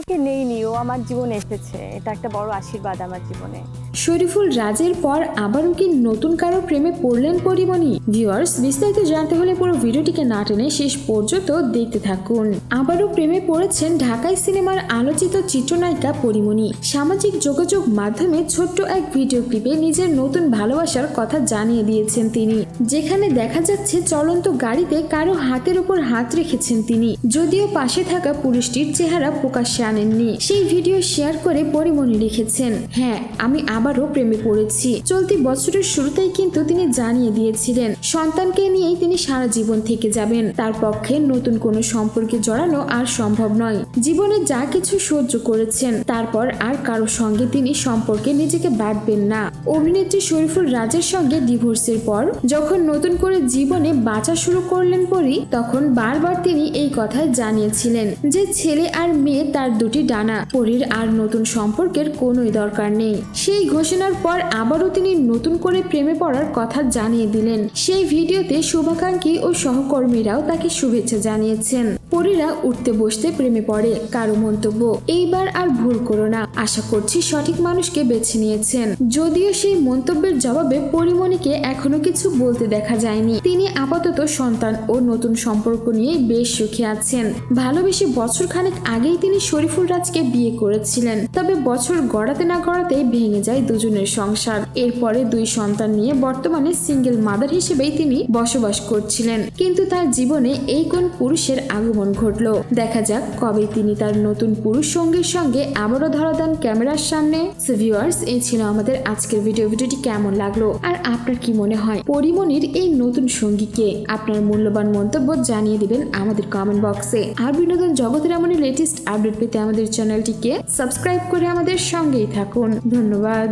ওকে নেইনি ও আমার জীবনে এসেছে। এটা একটা বড় আশীর্বাদ আমার জীবনে। শরীফুল রাজের পর আবারও কি নতুন কারও প্রেমে পড়লেন পরিমণি। ভিউয়ার্স, বিস্তারিত জানতে হলে পুরো ভিডিওটিকে না টেনে শেষ পর্যন্ত দেখতে থাকুন। আবারও প্রেমে পড়েছেন ঢাকাই সিনেমার আলোচিত চিত্রনায়িকা পরিমণি। সামাজিক যোগাযোগ মাধ্যমে ছোট্ট এক ভিডিও ক্লিপে নিজের নতুন ভালোবাসার কথা জানিয়ে দিয়েছেন তিনি। যেখানে দেখা যাচ্ছে চলন্ত গাড়িতে কারও হাতের উপর হাত রেখেছেন তিনি। যদিও পাশে থাকা পুরুষটির চেহারা প্রকাশ্যে আনেননি। সেই ভিডিও শেয়ার করে পরিমণি লিখেছেন হ্যাঁ আমি আবারও প্রেমে পড়েছি। চলতি বছরের শুরুতেই কিন্তু তিনি জানিয়ে দিয়েছিলেন, সন্তানকে নিয়েই তিনি সারা জীবন থেকে যাবেন। তার পক্ষে নতুন কোনো সম্পর্কে জড়ানো আর সম্ভব নয়। জীবনে যা কিছু সহ্য করেছেন, তারপর আর কারও সঙ্গে তিনি সম্পর্কে নিজেকে বাঁধবেন না। অভিনেত্রী শরীফুল রাজের সঙ্গে ডিভোর্সের পর, যখন নতুন করে জীবনে বাঁচা শুরু করলেন পরি, তখন বারবার তিনি এই কথাই জানিয়েছিলেন যে ছেলে আর মেয়ে তার দুটি ডানা। পরীর আর নতুন সম্পর্কের কোনোই দরকার নেই। সেই ঘোষণার পর আবারও তিনি নতুন করে প্রেমে পড়ার কথা জানিয়ে দিলেন। সেই ভিডিওতে শুভাকাঙ্ক্ষী ও সহকর্মীরাও তাকে শুভেচ্ছা জানিয়েছেন। পরীরা উঠতে বসতে প্রেমে পড়ে, কারও মন্তব্য। এইবার আর ভুল করো না। আশা করছি সঠিক মানুষকে বেছে নিয়েছেন। যদিও সেই মন্তব্যের জবাবে পরিমণিকে এখনও কিছু বলতে দেখা যায়নি। তিনি আপাতত সন্তান ও নতুন সম্পর্ক নিয়ে বেশ সুখী আছেন। ভালোবেসে বছর খানেক আগেই তিনি শরীফুল রাজকে বিয়ে করেছিলেন। তবে বছর গড়াতে না গড়াতে ভেঙে যায় দুজনের সংসার। এরপরে দুই সন্তান নিয়ে বর্তমানে সিঙ্গেল মাদার হিসেবেই তিনি বসবাস করছিলেন। কিন্তু তার জীবনে এই কোন পুরুষের আগমন ঘটলো? দেখা যাক কবে তিনি তার নতুন পুরুষ সঙ্গীর সঙ্গে আবারও ধরা দেন ক্যামেরার সামনে। ভিউয়ার্স এই ছিল আমাদের আজকের ভিডিও ভিডিওটি কেমন লাগল? আর আপনার কি মনে হয়? পরিমণির এই নতুন সঙ্গীকে আপনার মূল্যবান মন্তব্য জানিয়ে দিবেন আমাদের কমেন্ট বক্সে আর বিনোদন জগতের এমন লেটেস্ট আপডেট পেতে আমাদের চ্যানেলটিকে সাবস্ক্রাইব করে আমাদের সঙ্গেই থাকুন। ধন্যবাদ।